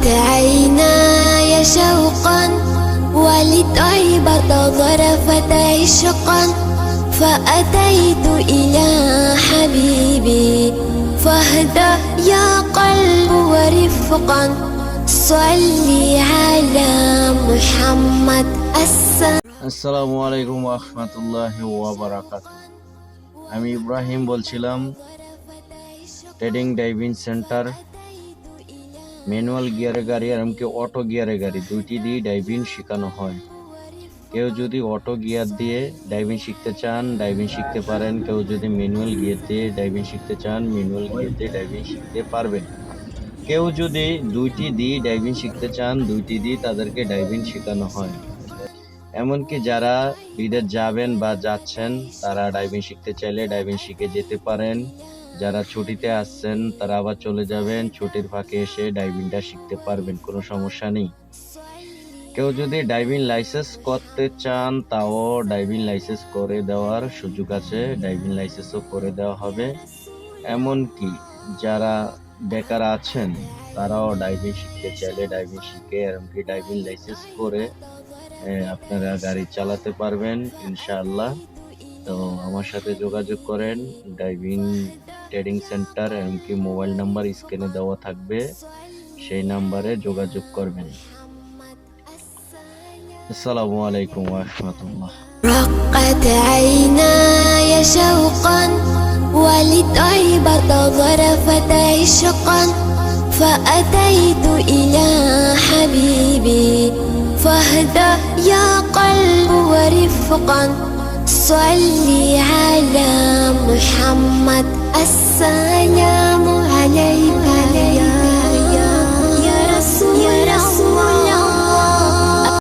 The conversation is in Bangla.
رقت عيناي شوقا ولطيبة ظرفت عشقا فأتيت إلى حبيبي فاهدى يا قلب ورفقا صلي على محمد السلام আসসালামু আলাইকুম রহমতুল্লাহ ওয়াবারাকাত আমি ইব্রাহিম বলছিলাম ট্রেডিং ডাইভিং সেন্টার ম্যানুয়াল গিয়ারে গাড়ি আর এমনকি অটো গিয়ারে গাড়ি, দুইটি দিয়ে ডাইভিং শেখানো হয়। কেউ যদি অটো গিয়ার দিয়ে ডাইভিং শিখতে চান ডাইভিং শিখতে পারেন। কেউ যদি ম্যানুয়াল গিয়ার দিয়ে ডাইভিং শিখতে চান, ম্যানুয়াল গিয়ার দিয়ে ডাইভিং শিখতে পারবেন। কেউ যদি দুইটি দিয়ে ডাইভিং শিখতে চান, দুইটি দিয়ে তাদেরকে ডাইভিং শেখানো হয়। এমনকি যারা বিদেশ যাবেন বা যাচ্ছেন, তারা ডাইভিং শিখতে চাইলে ডাইভিং শিখে যেতে পারেন। যারা ছুটিতে আসছেন, তারা আবার চলে যাবেন, ছুটির ফাঁকে এসে ডাইভিংটা শিখতে পারবেন, কোনো সমস্যা নেই। কেউ যদি ডাইভিং লাইসেন্স করতে চান, তাও ডাইভিং লাইসেন্স করে দেওয়ার সুযোগ আছে ডাইভিং লাইসেন্সও করে দেওয়া হবে। এমনকি যারা বেকার আছেন, তারাও ডাইভিং শিখতে চাইলে ডাইভিং শিখে এমনকি ডাইভিং লাইসেন্স করে আপনারা গাড়ি চালাতে পারবেন, ইনশাআল্লাহ। তো আমার সাথে যোগাযোগ করেন ড্রাইভিং ট্রেডিং সেন্টার এমনকি মোবাইল নাম্বার স্ক্রিনে দেওয়া থাকবে সেই নাম্বারে যোগাযোগ করবেন আসসালামু আলাইকুম রহমতুল্লাহ رقت عيناي شوقا ولطيبة ظرفت عشقا فأتيت إلى حبيبي فاهدى يا قلب ورفقا صلي على محمد السلام عليك يا